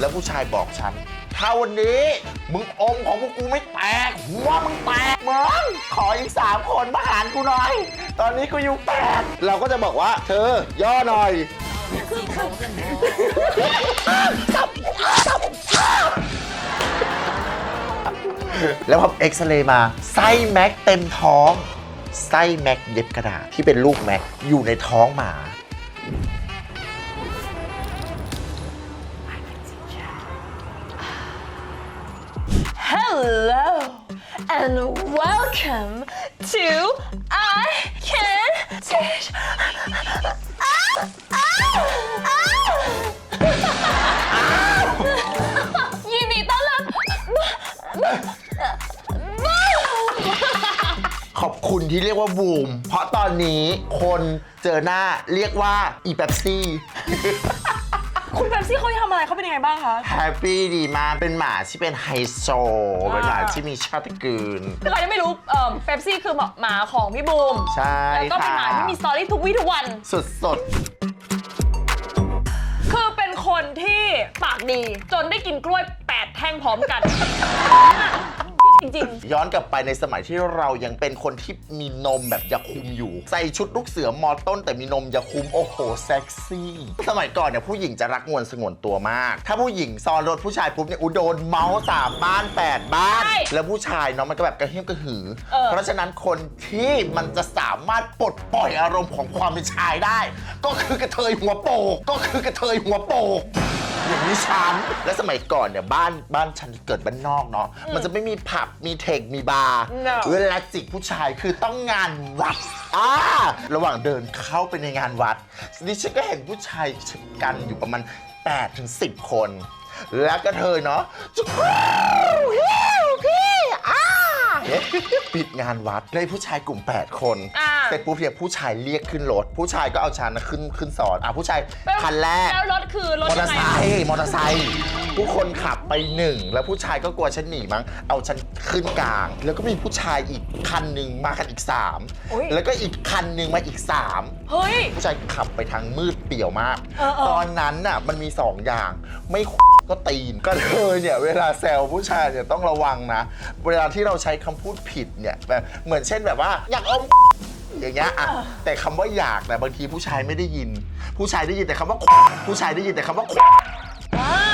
แล้วผู้ชายบอกฉัน ถ้าวันนี้มึงอมของพวกกูไม่แตกหัวมึงแตกมึงขออีกสามคนมาหารกูหน่อย ตอนนี้กูอยู่แปดเราก็จะบอกว่า เธอย่อหน่อยแล้วพอเอ็กซเรย์มาไส้แม็กเต็มท้อง ไส้แม็กเย็บกระดาษที่เป็นลูกแม็กอยู่ในท้องหมา Hello and welcome to I Can Teach. Ah! ยินดีต้อนรับขอบคุณที่เรียกว่าบูม เพราะตอนนี้คนเจอหน้าเรียกว่าอีแป๊บซี่ ซี่เขาทำอะไรเขาเป็นยังไงบ้างคะ แฮปปี้ดีมากเป็นหมาที่เป็นไฮโซ เป็นหมาที่มีชาติตระกูลใครยังไม่รู้เอ่อเป๊ปซี่คือหมาของพี่บูมใช่แล้วก็เป็นหมาค่ะ ที่มีสตอรี่ทุกวี่ทุกวัน สุดสดคือเป็นคนที่ปากดีจนได้กินกล้วย 8 แท่งพร้อมกัน จริงย้อนกลับไปในสมัยที่เรายังเป็นคนที่มีนมแบบยาคุมอยู่ ใส่ชุดลูกเสือมอต้น แต่มีนมยาคุมโอ้โหเซ็กซี่ สมัยก่อนเนี่ยผู้หญิงจะรักงวนสงวนตัวมาก ถ้าผู้หญิงซ้อนรถผู้ชายปุ๊บเนี่ยอุยโดนเมาส์สามบ้านแปดบ้าน ใช่แล้วผู้ชายเนาะมันก็แบบกระเฮี้ยมกระหือ เออ เพราะฉะนั้นคนที่มันจะสามารถปลดปล่อยอารมณ์ของความเป็นชายได้ ก็คือกระเทยหัวโปกก็คือกระเทยหัวโปก อย่างนี้ฉันและสมัยก่อนเนี่ยบ้านบ้านฉันเกิดบ้านนอกเนาะมันจะไม่มีผับมีเทคมีบาร์ No เวลาจิกผู้ชายคือต้องงานวัดอ่าระหว่างเดินเข้าไปในงานวัดดิฉันก็เห็นผู้ชายชะกันอยู่ประมาณ8ถึง10 คน แล้วก็เธอเนาะจุ๊บพี่อ่า ปิดงานวัดเลยผู้ชายกลุ่ม 8 คนอ่า เสร็จปุ๊บเนี่ยผู้ชายเรียกขึ้นรถ ผู้ชายก็เอาฉันนะขึ้นขึ้นสอนอะผู้ชายๆคันแรก แล้วรถคือรถมอเตอยังร์ไงไซค์มอเตอร์ไซค์ผู้คนขับไปหนึ่ง แล้วผู้ชายก็กลัวฉันหนีมั้ง เอาฉันขึ้นกลาง แล้วก็มีผู้ชายอีกคันหนึ่งมากันอีกอุ๊ย3แล้วก็อีกคันหนึ่งมาอีก3เฮ้ย ผู้ชายขับไปทางมืดเปี่ยวมาก เออเออ ตอนนั้นน่ะมันมี2อย่างไม่ ก็ตีนก็เลยเนี่ยเวลาแซวผู้ชายเนี่ยต้องระวังนะ เวลาที่เราใช้คำพูดผิดเนี่ยแบบเหมือนเช่นแบบว่าอยากอม อย่างเงี้ยอะแต่คำว่าอยากนะบางทีผู้ชายไม่ได้ยิน ผู้ชายได้ยินแต่คำว่า ผู้ชายได้ยินแต่คำว่า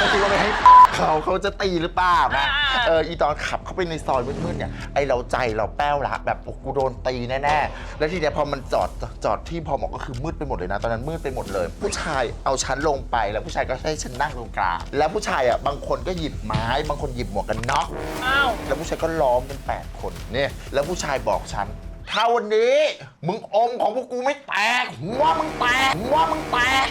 ก็คิดว่าไม่ให้เขาเขาจะตีหรือเปล่านะอ่าเอออีตอนขับเข้าไปในซอยมืดๆเนี่ยไอเราใจเราแป้วละแบบโอ้กูโดนตีแน่ๆแล้วทีเนี้ยพอมันจอดจอดที่พอหมอกก็คือมืดไปหมดเลยนะตอนนั้นมืดไปหมดเลย ผู้ชายเอาฉันลงไปแล้วผู้ชายก็ให้ฉันนั่งตรงกลางแล้วผู้ชายอะบางคนก็หยิบไม้ บางคนหยิบหมวกกันน็อกอ้าวแล้วผู้ชายก็ล้อมเป็นแปดคนเนี่ยแล้วผู้ชายบอกฉันถ้าวันนี้มึงอมของพวกกูไม่แตกหัวมึงแตกหัวมึงแตก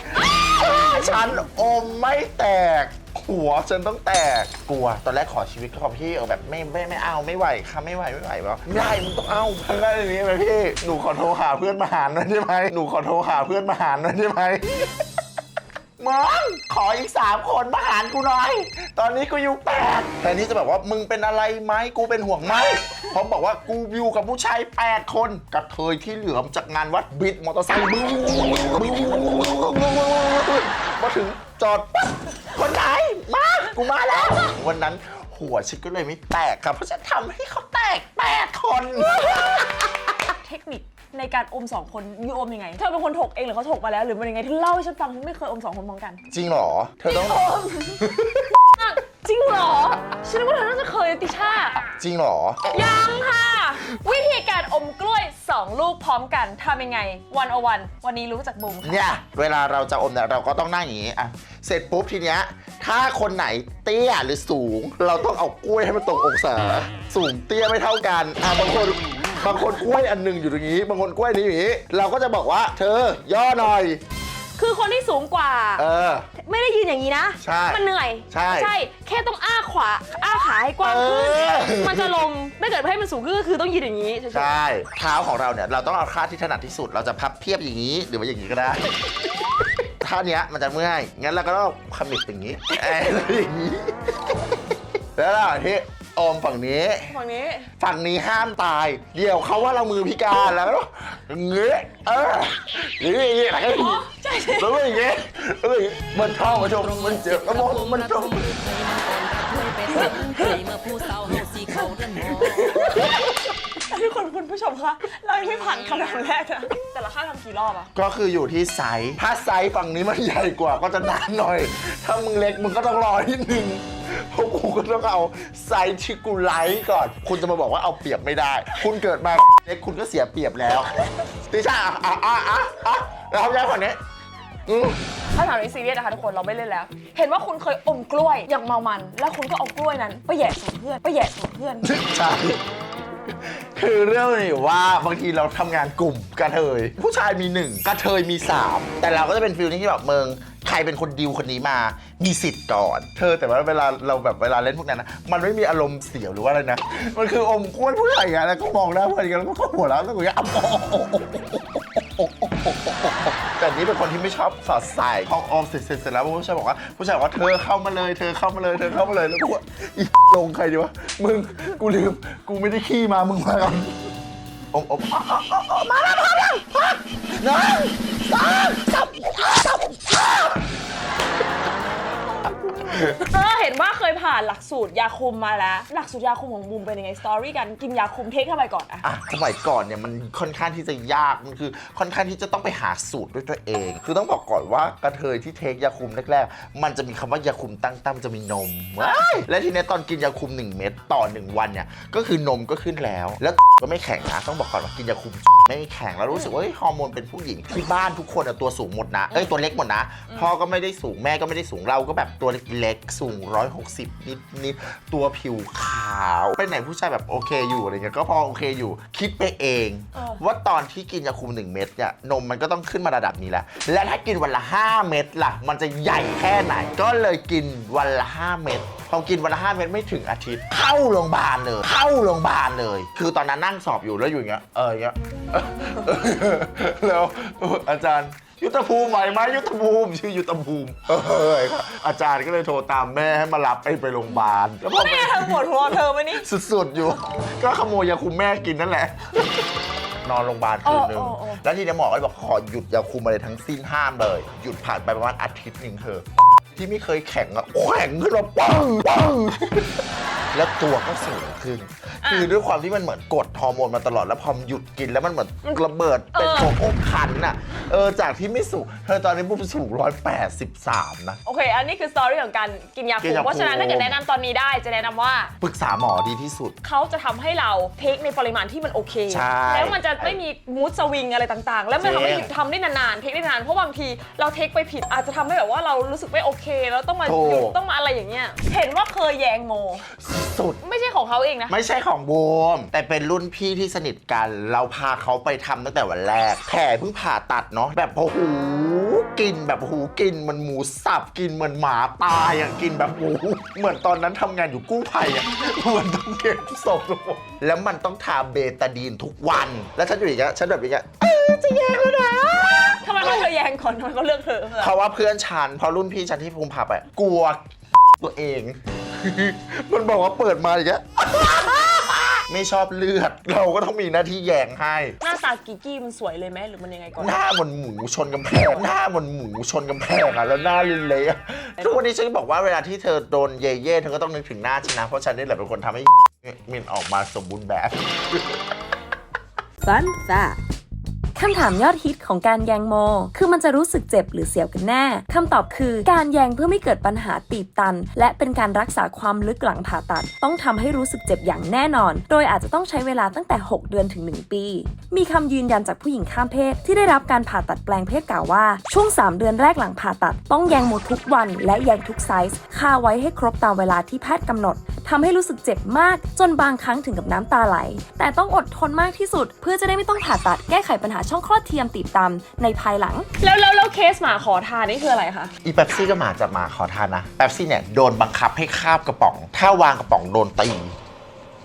ฉันอมไม่แตก หัวฉันต้องแตกกลัว ตอนแรกขอชีวิตขอพี่เออแบบไม่ไม่ไม่เอาไม่ไหวค่ะไม่ไหวไม่ไหววะไม่ได้มึงต้องเอาทางด้านนี้ไหมพี่หนูขอโทรหาเพื่อนมาหารหน่อยได้ไหมหนูขอโทรหาเพื่อนมาหารหน่อยได้ไหม มึงขออีกสามคนมาหารกูหน่อย ตอนนี้กูอยู่แปดแต่นี่จะแบบว่ามึงเป็นอะไรไหมกูเป็นห่วงไหมเขาบอกว่ากูอยู่กับผู้ชายแปดคนกระเทยที่เหลือมจากงานวัดบิดมอเตอร์ไซค์บึ้งบึ้งมาถึงจอดปั๊บคนไหนมากูมาแล้ว วันนั้นหัวฉันก็เลยไม่แตกครับเพราะฉันทำให้เขาแตกแปดคน เทคนิค ในการอมสองคนยูอมยังไง เธอเป็นคนถกเองหรือเขาถกมาแล้วหรือมันยังไงที่เล่าให้ฉันฟังไม่เคยอมสองคนพร้อมกันจริงเหรอ เธอต้องจริงเหรอ ฉันว่าเธอน่าจะเคยติช่า จริงเหรอ ยังค่ะ วิธีการอมกล้วย 2 ลูกพร้อมกันทำยังไงวันอวัน วันนี้รู้จากบูมค่ะ เนี่ย เวลาเราจะอมเนี่ยเราก็ต้องนั่งอย่างนี้อะเสร็จปุ๊บทีเนี้ย ถ้าคนไหนเตี้ยหรือสูง เราต้องเอากล้วยให้มันตรงองศา สูงเตี้ยไม่เท่ากันอะบางคน บางคนกล้วยอันหนึ่งอยู่ตรงนี้ บางคนกล้วยนี้อยู่อย่างนี้ เราก็จะบอกว่า เธอย่อหน่อย คือคนที่สูงกว่า เออ ไม่ได้ยืนอย่างนี้นะ ใช่มันเหนื่อย ใช่แค่ต้องอ้าขวา อ้าขาให้กว้างขึ้น เออ มันจะลงถ้าเกิดให้มันสูงขึ้นก็คือต้องยืนอย่างนี้เฉยๆใช่เท้าของเราเนี่ยเราต้องเอาท่าที่ถนัดที่สุด เราจะพับเพียบอย่างนี้ หรือว่าอย่างนี้ก็ได้ ท่าเนี้ยมันจะเมื่อย งั้นเราก็ต้องขมิบอย่างนี้เอ้ยแล้วอย่างนี้ แล้วเราที่ อมฝั่งนี้ ฝั่งนี้ ฝั่งนี้ห้ามตาย เดี๋ยวเขาว่าเรามือพิการแล้วเงี้ยเออหรืออย่างนี้อะไรก็อ๋อใช่แล้วก็อย่างเงี้ยแล้วก็อย่างเงี้ยมันชอบมาชมมันเจ็บแล้วมันมันชม ทุกคนคุณผู้ชมคะเรายังไม่ผ่านคำถามแรกนะแต่ละข้างทำกี่รอบอะก็คืออยู่ที่ไซส์ถ้าไซส์ฝั่งนี้มันใหญ่กว่าก็จะนานหน่อย ถ้ามึงเล็กมึงก็ต้องรอนิดนึงเพราะกูก็ต้องเอาไซส์ที่กูไลค์ก่อน คุณจะมาบอกว่าเอาเปรียบไม่ได้ คุณเกิดมา เล็กคุณก็เสียเปรียบแล้วติช่าอะอะอะอะแล้วทำยังฝั่งนี้อืมถ้าถามในซีเรียสนะคะทุกคนเราไม่เล่นแล้ว เห็นว่าคุณเคยอมกล้วยอย่างเมามัน แล้วคุณก็เอากล้วยนั้นไปแหย่สูเพื่อนไปแหย่สูเพื่อน ใช่ คือเรื่องนี้ว่าบางทีเราทำงานกลุ่มกระเทย ผู้ชายมีหนึ่งกระเทยมีสามแต่เราก็จะเป็นฟิลนี้ที่แบบเมืองใครเป็นคนดิวคนนี้มามีสิทธิ์ก่อน เธอแต่ว่าเวลาเราแบบเวลาเล่นพวกนั้นนะมันไม่มีอารมณ์เสียวหรือว่าอะไรนะ มันคืออมกล้วยผู้ชายอย่อะแล้วก็มองหน้าเพื่อนกันแล้วก็หัวเราะแล้วก็อย่างเงี้ย นี่เป็นคนที่ไม่ชอบสอดใส่พอออมเสร็จเสร็จเสร็จแล้วผู้ชายบอกว่าผู้ชายบอกว่าเธอเข้ามาเลย เธอเข้ามาเลยเธอเข้ามาเลยแล้วกูว่าอีลงใครดีวะมึงกูลืมกูไม่ได้ขี้มามึงมาก่อนอมอมอะอะอะอะมาแล้วมาแล้วมาหนึ่งสอง เออเห็นว่าเคยผ่านหลักสูตรยาคุมมาแล้ว หลักสูตรยาคุมของบูมเป็นยังไงสตอรี่กันกินยาคุมเทคเข้าไปก่อนอะ อะสมัยก่อนเนี่ยมันค่อนข้างที่จะยากมันคือค่อนข้างที่จะต้องไปหาสูตรด้วยตัวเอง คือต้องบอกก่อนว่ากระเทยที่เทคยาคุมแรกๆ มันจะมีคำว่ายาคุมตั้งตั้มจะมีนมว้ายและทีเนี้ยตอนกินยาคุม 1 เม็ดต่อ 1 วันเนี่ยก็คือนมก็ขึ้นแล้ว แล้วก็ไม่แข็งนะต้องบอกก่อนว่ากินยาคุม ไม่แข็งแล้วรู้สึกว่าเฮ้ยฮอร์โมนเป็นผู้หญิงที่บ้านทุกคนอะตัวสูงหมดนะเอ้ยตัวเล็กหมดนะพ่อก็ไม่ได้สูงแม่ก็ไม่ได้สูงเราก็แบบตัวเล็กๆสูง 160 นิดนิดๆตัวผิวขาวไปไหนผู้ชายแบบโอเคอยู่อะไรเงี้ยก็พอโอเคอยู่ คิดไปเอง ว่าตอนที่กินยาคุม 1 เม็ดเนี่ยนมมันก็ต้องขึ้นมาระดับนี้แล้วและถ้ากินวันละ 5 เม็ดล่ะ มันจะใหญ่แค่ไหน ก็เลยกินวันละ 5 เม็ดพอกินวันละ 5 เม็ดไม่ถึงอาทิตย์เข้าโรงพยาบาลเลย เข้าโรงพยาบาลเลย คือตอนนั้นนั่งสอบอยู่แล้วอยู่อย่างเงี้ยเอออย่างเงี้ย แล้วอาจารย์ยุทธภูมิไหวไหมยุทธภูมิชื่อยุทธภูมิเออครับอาจารย์ก็เลยโทรตามแม่ให้มารับไอ้ไปโรงพยาบาลแล้วพอไปแม่เธอปวดหัวเธอไหมนี่สุดๆอยู่ ก็ขโมยยาคุมแม่กินนั่นแหละ นอนโรงพยาบาลคืนหนึ่งโอ้โอ้โอ้แล้วทีนี้หมอก็เลยบอกขอหยุดยาคุมอะไรทั้งสิ้นห้ามเลย หยุดผ่านไปประมาณอาทิตย์หนึ่งเธอะ ที่ไม่เคยแข็งอะแข็งขึ้นมาปังปังแล้วตัวก็สูงขึ้น คือด้วยความที่มันเหมือนกดฮอร์โมนมาตลอดแล้วพอหยุดกินแล้วมันเหมือนระเบิดเป็นโคกขันน่ะเออจากที่ไม่สูงเธอตอนนี้ปุ๊บสูงร้อยแปดสิบสามนะ โอเค อันนี้คือสตอรี่ของการกินยากิคุนมยาคุม เพราะฉะนั้นถ้าเกิดแนะนำตอนนี้ได้จะแนะนำว่า ปรึกษาหมอดีที่สุด เขาจะทำให้เราเทคในปริมาณที่มันโอเค ใช่แล้วมันจะไม่มีมูดสวิงอะไรต่างๆ แล้วมันทำให้จริงทำได้นานๆ เทคได้นาน เพราะบางทีเราเทคไปผิดอาจจะทำให้แบบว่าเรารู้สึกไม่โอเคแล้วต้องมาถูกหยุดต้องมาอะไรอย่างเงี้ยเห็นว่าเคยแยงโม สุด ไม่ใช่ของเขาเองนะ ไม่ใช่ของบูมแต่เป็นรุ่นพี่ที่สนิทกัน เราพาเขาไปทำตั้งแต่วันแรกแผลเพิ่งผ่าตัดเนาะแบบโอ้โห กินแบบโอ้โหกินเหมันหมูสับกินเหมือนหมาตายอะกินแบบโอ้โหเหมือนตอนนั้นทำงานอยู่กู้ภัยอะเหมือนต้องเก็บศพทุกคนแล้วมันต้องทาเบตาดีนทุกวัน แล้วฉันอยู่อย่างเงี้ยฉันแบบอย่างเงี้ยเออจะแย่แล้วนะ ทำไมเขาเคยแยงก่อนทำไมเขาเลือกเธอเพราะว่าเพื่อนฉันเพราะรุ่นพี่ฉันที่ภูมิพาไปกลัวตัวเอง มันบอกว่าเปิดมาอย่างเงี้ย ไม่ชอบเลือด เราก็ต้องมีหน้าที่แยงให้ หน้าตากิกกี้มันสวยเลยไหมหรือมันยังไงก่อน หน้าเหมันหมูชนกำแพง หน้าเหมันหมูชนกำแพงอะแล้วหน้าเละๆอะทุกวันนี้ฉันก็บอกว่าเวลาที่เธอโดนเย่เย่ๆเธอก็ต้องนึกถึงหน้าฉันนะ เพราะฉันนี่แหละเป็นคนทำให้มินออกมาสมบูรณ์แบบ Fun fact คำถามยอดฮิตของการแยงโม คือมันจะรู้สึกเจ็บหรือเสียวกันแน่คำตอบคือการแยงเพื่อไม่เกิดปัญหาตีบตัน และเป็นการรักษาความลึกหลังผ่าตัด ต้องทำให้รู้สึกเจ็บอย่างแน่นอน โดยอาจจะต้องใช้เวลาตั้งแต่ 6 เดือนถึง 1 ปี มีคำยืนยันจากผู้หญิงข้ามเพศ ที่ได้รับการผ่าตัดแปลงเพศกล่าวว่า ช่วง 3 เดือนแรกหลังผ่าตัด ต้องแยงโมทุกวันและแยงทุกไซส์คาไว้ให้ครบตามเวลาที่แพทย์กำหนดทำให้รู้สึกเจ็บมาก จนบางครั้งถึงกับน้ำตาไหล แต่ต้องอดทนมากที่สุด เพื่อจะได้ไม่ต้องผ่าตัดแก้ไขปัญหาช่องคลอดเทียมตีบตันในภายหลัง แล้วแล้วแล้วเคสหมาขอทานนี่คืออะไรคะ อีเป๊ปซี่ก็มาจากหมาขอทานนะเป๊ปซี่เนี่ยโดนบังคับให้คาบกระป๋อง ถ้าวางกระป๋องโดนตี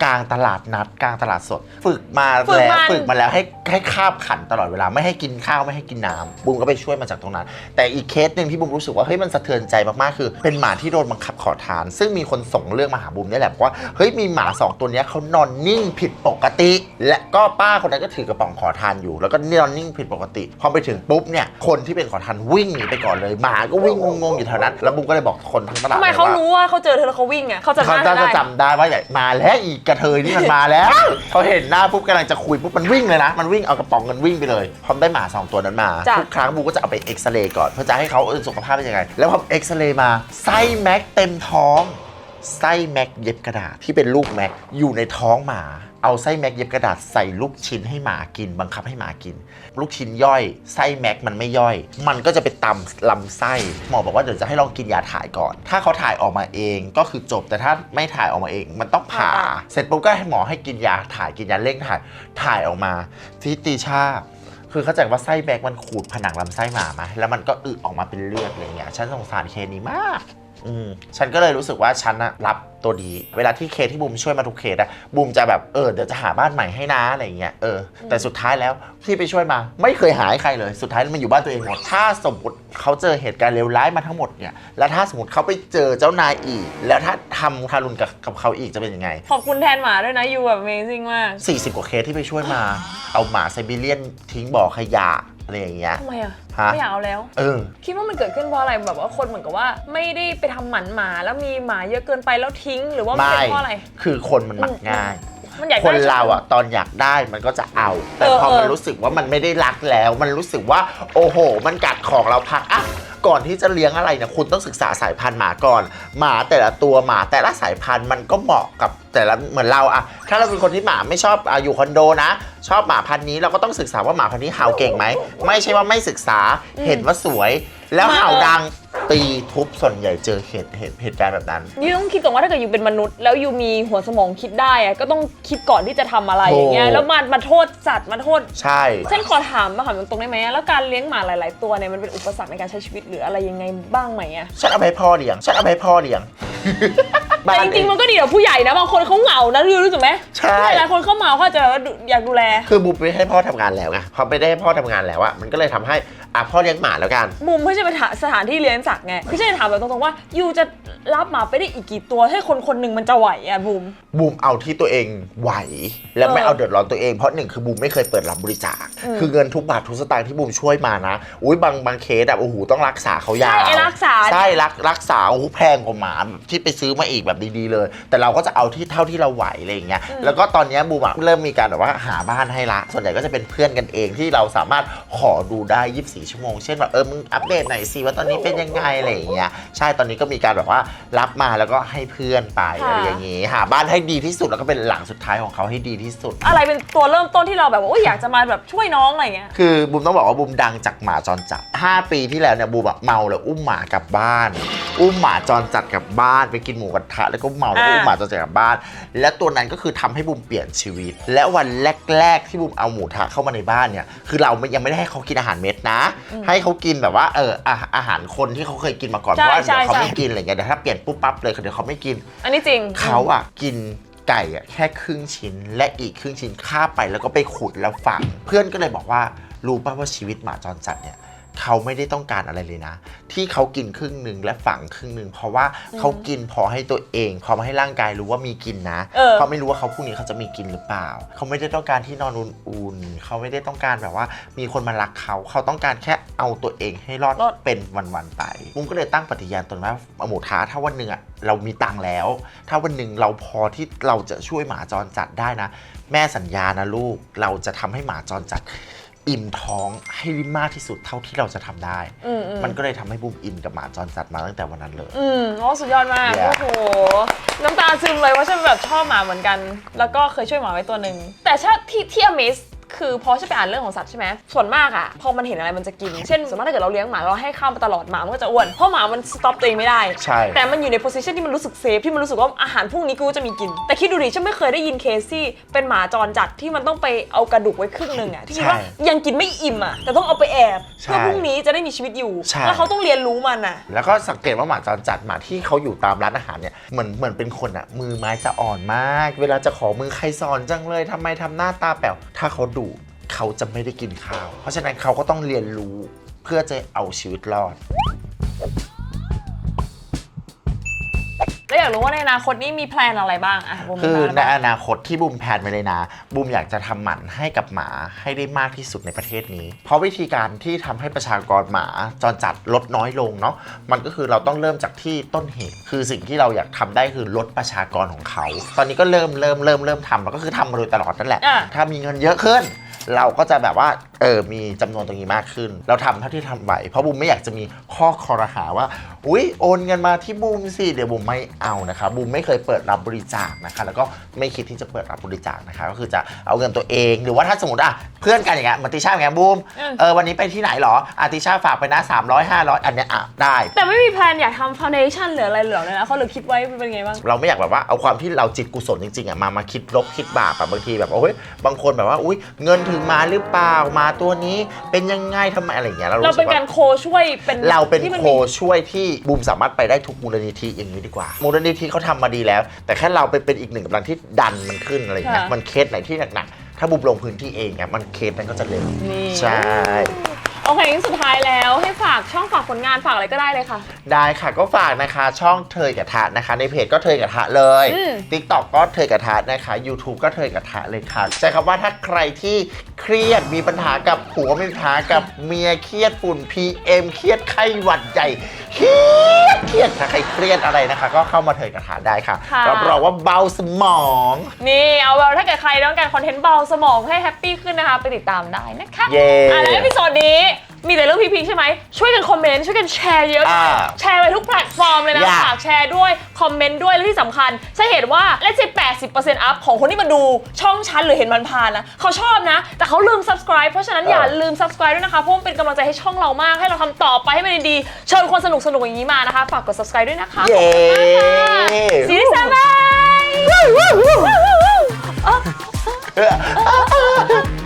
กลางตลาดนัดกลางตลาดสด ฝึกมาฝึกแล้วมัน ฝึกมาแล้วให้ให้คาบขันตลอดเวลาไม่ให้กินข้าวไม่ให้กินน้ำบุมก็ไปช่วยมาจากตรงนั้น แต่อีกเคสหนึ่งที่บุมรู้สึกว่าเฮ้ยมันสะเทือนใจมากๆคือ เป็นหมาที่โดนบังคับขอทาน ซึ่งมีคนส่งเรื่องมาหาบุมเนี่ยแหละบอกว่าเฮ้ยมีหมาสองตัวเนี้ยเขานอนนิ่งผิดปกติ และก็ป้าคนนั้นก็ถือกระป๋องขอทานอยู่ แล้วก็นอนนิ่งผิดปกติพอไปถึงปุ๊บเนี่ยคนที่เป็นขอทานวิ่งหนีไปก่อนเลยหมาก็วิ่งงงๆอยู่แถวนั้น แล้วบุมก็เลยบอกคนทั้งตลาดทำไมลยเขาว่า รู้ว่าเขาเจอเธอแล้วเขาวิ่งอะเขาจะเขามาจะได้ จำได้ว่าใหญ่มาแล้วอีกกระเทยนี่มันมาแล้ว เขาเห็นหน้าปุ๊บกำลังจะคุยปุ๊บมันวิ่งเลยนะ มันวิ่งเอากระป๋องเงินวิ่งไปเลย พร้อมได้หมาสองตัวนั้นมาจ้ะ ทุกครั้งบูก็จะเอาไปเอ็กซเรย์ก่อนเพื่อจะให้เขาเออสุขภาพเป็นยังไง แล้วพอเอ็กซเรย์มาไส้แม็กเต็มท้องไส้แม็กเย็บกระดาษที่เป็นลูกแม็กอยู่ในท้องหมา เอาไส้แม็กเย็บกระดาษใส่ลูกชิ้นให้หมากิน บังคับให้หมากิน ลูกชิ้นย่อย ไส้แม็กมันไม่ย่อย มันก็จะไปตำลำไส้หมอบอกว่าเดี๋ยวจะให้ลองกินยาถ่ายก่อน ถ้าเขาถ่ายออกมาเองก็คือจบแต่ถ้าไม่ถ่ายออกมาเอง มันต้องผ่า เสร็จปุ๊บก็ให้หมอให้กินยาถ่ายกินยาเร่งถ่ายถ่ายออกมาทิติชาคือเข้าใจว่าไส้แบกมันขูดผนังลำไส้หมามาแล้วมันก็อึออกมาเป็นเลือดอะไรเงี้ยฉันสงสารเคนี้มาก อืมฉันก็เลยรู้สึกว่าฉันอะรับตัวดี เวลาที่เคสที่บูมช่วยมาทุกเคสอะบูมจะแบบเออเดี๋ยวจะหาบ้านใหม่ให้นะอะไรเงี้ยเออแต่สุดท้ายแล้วที่ไปช่วยมา ไม่เคยหาให้ใครเลยสุดท้ายมันอยู่บ้านตัวเองหมดถ้าสมมติเขาเจอเหตุการณ์เลวร้ายมาทั้งหมดเนี่ยแล้วถ้าสมมติเขาไปเจอเจ้านายอีก แล้วถ้าทำทารุณกับกับเขาอีกจะเป็นยังไง ขอบคุณแทนหมาด้วยนะยูแบบ amazing มาก 40 กว่าเคสที่ไปช่วยมา เอาหมาไซบีเรียนทิ้งบ่อขยะ อะไรอย่างเงี้ยทำไมอะฮะไม่อยากเอาแล้ว เออ คิดว่ามันเกิดขึ้นเพราะอะไรแบบว่าคนเหมือนกับว่า ไม่ได้ไปทำหมันหมาแล้วมีหมาเยอะเกินไปแล้วทิ้งหรือว่ามันไม่เป็นเพราะอะไร คือคนมันหมักง่าย มันอยากคนได้เราอะตอนอยากได้มันก็จะเอา แต่เออพอเออมันรู้สึกว่ามันไม่ได้รักแล้ว มันรู้สึกว่า โอ้โห มันกัดของเราพักอะ ก่อนที่จะเลี้ยงอะไรเนี่ยคุณต้องศึกษาสายพันธุ์หมาก่อน หมาแต่ละตัวหมาแต่ละสายพันธุ์มันก็เหมาะกับแต่ละเหมือนเราอะถ้าเราเป็นคนที่หมาไม่ชอบอยู่คอนโดนะ ชอบหมาพันธุ์นี้เราก็ต้องศึกษาว่าหมาพันธุ์นี้เห่าเก่งไหมไม่ใช่ว่าไม่ศึกษาเห็นว่าสวย แล้วเห่าดัง ตีทุบส่วนใหญ่เจอเหตุเหตุเหตุการณ์แบบนั้น ยูต้องคิดก่อนว่าถ้าเกิดยูเป็นมนุษย์ แล้วยูมีหัวสมองคิดได้อะก็ต้องคิดก่อนที่จะทำอะไรอย่างเงี้ยโอ้แล้วมามาโทษสัตว์มาโทษใช่ ฉันขอถามมาถามตรงๆได้ไหมอะแล้วการเลี้ยงหมาหลาย ๆ ตัวเนี่ยมันเป็นอุปสรรคในการใช้ชีวิตหรืออะไรยังไงบ้างไหมอะฉันเอาไปให้พ่อเลี้ยง ฉันเอาไปให้พ่อเลี้ยงแต่จริงๆมันก็ดีกับผู้ใหญ่นะบางคนเขาเหงานะยูรู้สึกไหมใช่หลายคนเข้ามาเขาอาจจะแบบว่าดูอยากดูแล คือบูมไปให้พ่อทำงานแล้วไงพอไปได้ให้พ่อทำงานแล้วอะมันก็เลยทำให้อะพ่อเลี้ยงหมาแล้วกัน มุมไม่ใช่เป็นสถานที่เลี้ยงสัตว์ไงคือฉันจะถามแบบตรงๆว่ายูจะรับหมาไปได้อีกกี่ตัวให้คนคนหนึ่งมันจะไหวอะบูมบูมเอาที่ตัวเองไหว และไม่เออเอาเดือดร้อนตัวเองเพราะหนึ่งคือบูมไม่เคยเปิดรับบริจาค อืม คือเงินทุกบาททุกสตางค์ที่บูมช่วยมานะอุ้ยบางบางเคสอะโอ้โหต้องรักษาเขายาวใช่ไอ้รักษา ใช่รักรักษาโอ้โหแพงกว่าหมาแบบที่ไปซื้อมาอีกแบบดีๆเลย แต่เราก็จะเอาที่เท่าที่เราไหวอะไรอย่างเงี้ยแล้วก็ตอนเนี้ยบูมอะเริ่มมีการแบบว่าหาบ้านให้ละ ส่วนใหญ่ก็จะเป็นเพื่อนกันเองที่เราสามารถขอดูได้ 24 ชั่วโมง เช่นแบบเออมึงอัปเดตหน่อยสิว่าตอนนี้เป็นยังไงอะไรอย่างเงี้ยใช่ตอนนี้ก็มีการแบบว่ารับมาแล้วก็ให้เพื่อนไปค่ะอะไรอย่างงี้หาบ้านให้ดีที่สุดแล้วก็เป็นหลังสุดท้ายของเขาให้ดีที่สุด อะไรเป็นตัวเริ่มต้นที่เราแบบว่าอุ๊ยอยากจะมาแบบช่วยน้องอะไรอย่างเงี้ย คือบูมต้องบอกว่าบูมดังจากหมาจรจัด 5 ปีที่แล้วเนี่ยบูมแบบเมาแล้วอุ้มหมากลับบ้าน อุ้มหมาจรจัดกลับบ้านไปกินหมูกระทะแล้วก็เมาแล้วก็อ่าอุ้มหมาจรจัดกลับบ้าน และตัวนั้นก็คือทำให้บูมเปลี่ยนชีวิต และวันแรก ๆ ที่บูมเอาหมูทะเข้ามาในบ้านเนี่ย คือเรายังไม่ได้ให้เขากินอาหารเม็ดนะ ให้เขากินแบบว่าเอออาอาหารคนที่เขาเคยกินมาก่อนเพใช่ราะว่าเดี๋ยวเขาใช่ไม่กินอะไรเงี้ยเดี๋ยวถ้าเปลี่ยนปุ๊บปั๊บเลยเดี๋ยวเขาไม่กิน อันนี้จริงเขาอะกินไก่อะแค่ครึ่งชิ้น และอีกครึ่งชิ้นข้าบไปแล้วก็ไปขุดแล้วฝัง เพื่อนก็เลยบอกว่ารู้ป่ะว่าชีวิตหมาจรจัดเนี่ย เขาไม่ได้ต้องการอะไรเลยนะ ที่เขากินครึ่งหนึ่งและฝังครึ่งหนึ่งเพราะว่าเขากินพอให้ตัวเองพอมาให้ร่างกายรู้ว่ามีกินนะเออ เขาไม่รู้ว่าเขาพรุ่งนี้เขาจะมีกินหรือเปล่า เขาไม่ได้ต้องการที่นอนอุ่นๆเขาไม่ได้ต้องการแบบว่า มีคนมารักเขาเขาต้องการแค่เอาตัวเองให้รอดรอด เป็นวันๆไปมุ้งก็เลยตั้งปฏิญาณตนว่าหมูท้าถ้าวันหนึ่งอะเรามีตังค์แล้ว ถ้าวันหนึ่งเราพอที่เราจะช่วยหมาจรจัดได้นะ แม่สัญญานะลูกเราจะทำให้หมาจรจัด อิ่มท้องให้มากที่สุดเท่าที่เราจะทำได้ อืมอืมมันก็เลยทำให้บูมอินกับหมาจรจัดมาตั้งแต่วันนั้นเลย อืมโอ้สุดยอดมาก Yeah โอ้โห น้ำตาซึมเลยว่าฉันแบบชอบหมาเหมือนกัน แล้วก็เคยช่วยหมาไว้ตัวหนึ่ง แต่ถ้าที่ที่ Amaze คือพอฉันไปอ่านเรื่องของสัตว์ใช่ไหมส่วนมากอะพอมันเห็นอะไรมันจะกิน เช่นส่วนมากถ้าเกิดเราเลี้ยงหมาเราให้ข้าวมาตลอดหมามันก็จะอ้วนเพราะหมามันสต็อปตัวเองไม่ได้ ใช่ แต่มันอยู่ในโพสิชันที่มันรู้สึกเซฟที่มันรู้สึกว่าอาหารพวกนี้กูจะมีกิน แต่คิดดูดิฉันไม่เคยได้ยินเคสที่เป็นหมาจรจัดที่มันต้องไปเอากระดูกไว้ครึ่งหนึ่งอะที่คิดว่าใช่ยังกินไม่อิ่มอะแต่ต้องเอาไปแอบใช่เพื่อพรุ่งนี้จะได้มีชีวิตอยู่ใช่ แล้วเขาต้องเรียนรู้มันอะ แล้วก็สังเกตว่าหมาจรจัดหมาที่เขาอยู่ตามร้านอาหารเนี่ยเหมือนเหมือนเป็นคนอะมือไม้จะอ่อนมาก เวลาจะขอมือใครสอนจังเลยทำไมทำหน้าตาแป๋วถ้าเขาดุเขาจะไม่ได้กินข้าว เพราะฉะนั้นเขาก็ต้องเรียนรู้เพื่อจะเอาชีวิตรอด แล้วอยากรู้ว่าในอนาคตนี่มีแพลนอะไรบ้างอะผมมีคือแพลนในอะไรบ้าง อนาคตที่บูมแพลนไปเลยนะ บูมอยากจะทำหมันให้กับหมาให้ได้มากที่สุดในประเทศนี้ เพราะวิธีการที่ทำให้ประชากรหมาจรจัดลดน้อยลงเนาะมันก็คือเราต้องเริ่มจากที่ต้นเหตุ คือสิ่งที่เราอยากทำได้คือลดประชากรของเขา ตอนนี้ก็เริ่มเริ่มเริ่มเริ่มทำแล้วก็คือทำมาโดยตลอดนั่นแหละ อะ ถ้ามีเงินเยอะขึ้น เราก็จะแบบว่าเออมีจำนวนตรงนี้มากขึ้น เราทำเท่าที่ทำไหวเพราะบูมไม่อยากจะมีข้อคอรหาว่า อุ๊ยโอนเงินมาที่บูมสิเดี๋ยวบูมไม่เอานะคะบูมไม่เคยเปิดรับบริจาคนะคะ แล้วก็ไม่คิดที่จะเปิดรับบริจาคนะคะ ก็คือจะเอาเงินตัวเองหรือว่าถ้าสมมติอะเพื่อนกันอย่างเงี้ยเหมันติช่าอย่างเงี้ยบูมอืมเออวันนี้ไปที่ไหนเหรออาติช่าฝากไปนะ300 500 อันเนี้ยอะได้ แต่ไม่มีแพลนอยากทำฟ u นเดชั่นหรืออะไรเหลือเลยนะเขาเลยคิดไว้เป็นไงบ้างเราไม่อยากแบบว่าเอาความที่เราจิตกุศลจริงๆอะมามาคิดลบคิดบาปอะบางทีแบบโอ้ยบางคนแบบว่าอุ้ยเงินถึงมาหรือเปล่ามาตัวนี้เป็นยังไงทำไมอะไรอย่างเงี้ยเราเรารู้สึเป็นกว่าการโคช่วยเป็นเราเป็นที่มัโคมี ช่วยที่บูมสามารถไปได้ทุกมูลนิธิอย่างนี้ดีกว่า มูลนิธิเขาทำมาดีแล้ว แต่แค่เราไปเป็นอีกหนึ่งกำลังที่ดันมันขึ้นอะไรอย่างเงี้ยค่ะ มันเคสไหนที่หนักๆถ้าบูมลงพื้นที่เองเนี่ยมันเคสนั้นก็จะเร็วนี่ ใช่ โอเคงั้นสุดท้ายแล้วให้ฝากช่องฝากผลงานฝากอะไรก็ได้เลยค่ะ ได้ค่ะก็ฝากนะคะช่องเทยกระทะนะคะ ในเพจก็เทยกระทะเลยอืมติ๊กต็อกก็เทยกระทะนะคะ YouTube ก็เทยกระทะเลยค่ะใช้คำว่าถ้าใครที่ เครียดมีปัญหากับผัวมีปัญหากับเมียเครียดฝุ่น PM เครียดไข้หวัดใหญ่เครียดเครียดถ้าใครเครียดอะไรนะคะ ก็เข้ามาเทยกระทะได้ค่ะค่ะ รับรองว่าเบาสมอง นี่เอาแบบถ้าเกิดใครต้องการคอนเทนต์เบาสมองให้แฮปปี้ขึ้นนะคะ ไปติดตามได้นะคะเย้ อะแล้วเอพิโซดนี้ มีแต่เรื่องพีคๆใช่ไหม ช่วยกันคอมเมนต์ ช่วยกันแชร์เยอะหน่อยอ่าแชร์ไปทุกแพลตฟอร์มเลยนะอย่าฝากแชร์ด้วย คอมเมนต์ด้วย และที่สำคัญจะเห็นว่าและสิ80%อัพของคนที่มาดูช่องฉันหรือเห็นมันผ่านนะ เขาชอบนะ แต่เขาลืม subscribe เพราะฉะนั้นอย่าลืม subscribe ด้วยนะคะเพราะมันเป็นกำลังใจให้ช่องเรามาก ให้เราทำต่อไปให้มันดีๆเชิญคนสนุกๆอย่างนี้มานะคะ ฝากกด subscribe ด้วยนะคะเย้ซีรีส์สบาย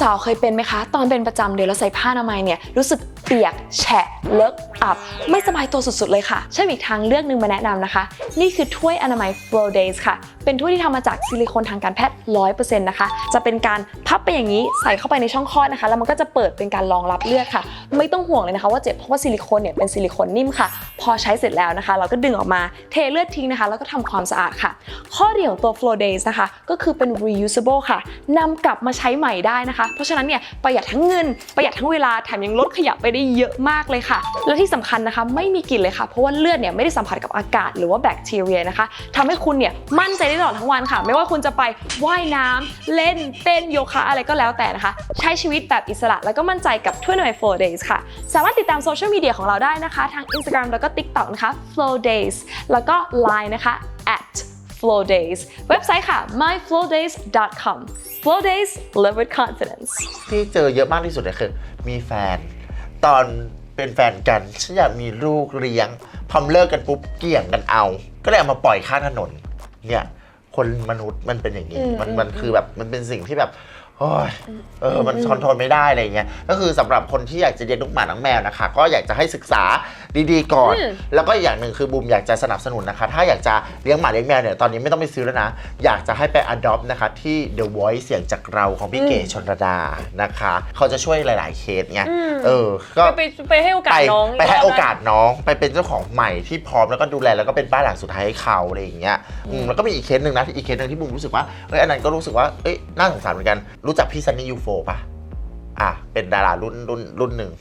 สาวๆ เคยเป็นไหมคะ ตอนเป็นประจำเดือนแล้วใส่ผ้าอนามัยเนี่ยรู้สึก เปียก แฉะ เลอะอับ ไม่สบายตัวสุดๆเลยค่ะใช่อีกทางเลือกหนึ่งมาแนะนำนะคะ นี่คือถ้วยอนามัย Flow Days ค่ะ เป็นถ้วยที่ทำมาจากซิลิโคนทางการแพทย์ 100%นะคะ จะเป็นการพับไปอย่างนี้ใส่เข้าไปในช่องคลอดนะคะ แล้วมันก็จะเปิดเป็นการรองรับเลือดค่ะ ไม่ต้องห่วงเลยนะคะว่าเจ็บเพราะว่าซิลิโคนเนี่ยเป็นซิลิโคนนิ่มค่ะ พอใช้เสร็จแล้วนะคะ เราก็ดึงออกมาเทเลือดทิ้งนะคะ แล้วก็ทำความสะอาดค่ะ ข้อดีของตัว Flow Days นะคะ ก็คือเป็น reusable ค่ะนำกลับมาใช้ใหม่ได้นะคะ เพราะฉะนั้นเนี่ยประหยัดทั้งเงินประหยัดทั้งเวลาแถมยังลดขยะไปได้เยอะมากเลยค่ะ และที่สำคัญนะคะไม่มีกลิ่นเลยค่ะ เพราะว่าเลือดเนี่ยไม่ได้สัมผัสกับอากาศหรือว่าแบคทีเรียนะคะทำให้คุณเนี่ยมั่นใจได้ตลอดทั้งวันค่ะ ไม่ว่าคุณจะไปว่ายน้ำเล่นเต้นโยคะอะไรก็แล้วแต่นะคะ ใช้ชีวิตแบบอิสระแล้วก็มั่นใจกับถ้วหน่วย Flow Days ค่ะ สามารถติดตามโซเชียลมีเดียของเราได้นะคะ ทาง Instagram แล้วก็ TikTok นะคะ Flow Days แล้วก็ Line นะคะ at Flow Days เว็บไซต์ค่ะ myflowdays.com Flow Days live with confidence ที่เจอเยอะมากที่สุดเลยคือมีแฟน ตอนเป็นแฟนกันฉันอยากมีลูกเลี้ยงพอมเลิกกันปุ๊บเกี่ยงกันเอา ก็เลยเอามาปล่อยข้างถนน เนี่ย คนมนุษย์มันเป็นอย่างนี้อืมมันอืมมันคือแบบมันเป็นสิ่งที่แบบโอ้ยเออมันคอนโทรลไม่ได้อะไรเงี้ยก็คือสำหรับคนที่อยากจะเลี้ยงลูกหมาน้องแมวนะคะ ก็อยากจะให้ศึกษา ดีๆก่อนอืมแล้วก็อีกอย่างหนึ่งคือบูมอยากจะสนับสนุนนะคะ ถ้าอยากจะเลี้ยงหมาเลี้ยงแมวเนี่ยตอนนี้ไม่ต้องไปซื้อแล้วนะ อยากจะให้ไป adopt นะคะที่ The Voice เสียงจากเราของพี่เก๋ชนระดานะคะ เขาจะช่วยหลายๆเคสไงอืมเออก็ไปไปไปให้โอกาสไปน้องไปให้รบโอนะกาสน้องไปเป็นเจ้าของใหม่ที่พร้อมแล้วก็ดูแลแล้วก็เป็นบ้านหลังสุดท้ายให้เขาอะไรอย่างเงี้ยอืมแล้วก็มีอีกเคสหนึ่งนะที่อีกเคสหนึ่งที่บูมรู้สึกว่าเอ้ยอันนั้นก็รู้สึกว่าเอ้ยน่าสงสารเหมือนกันรู้จักพี่ซันนี่ยูโฟปะอะเป็นดารารุ่นรุ่นรุ่นหนึ่ง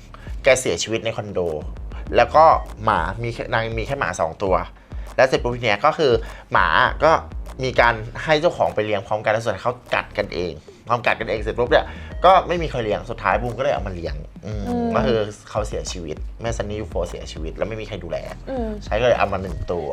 แกเสียชีวิตในคอนโด แล้วก็หมามีแค่นางมีแค่หมาสองตัว แล้วเสร็จปุ๊บทีเนี้ยก็คือหมาก็มีการให้เจ้าของไปเลี้ยงพร้อมกันแล้วส่วนเขากัดกันเองพร้อมกัดกันเองเสร็จปุ๊บเนี่ยก็ไม่มีใครเลี้ยงสุดท้ายบูมก็เลยเอามาเลี้ยงอืมอืม ก็คือเขาเสียชีวิตแม่ซันนี่ยูโฟเสียชีวิต แล้วไม่มีใครดูแล อืม ใช้ก็เลยเอามาหนึ่งตัว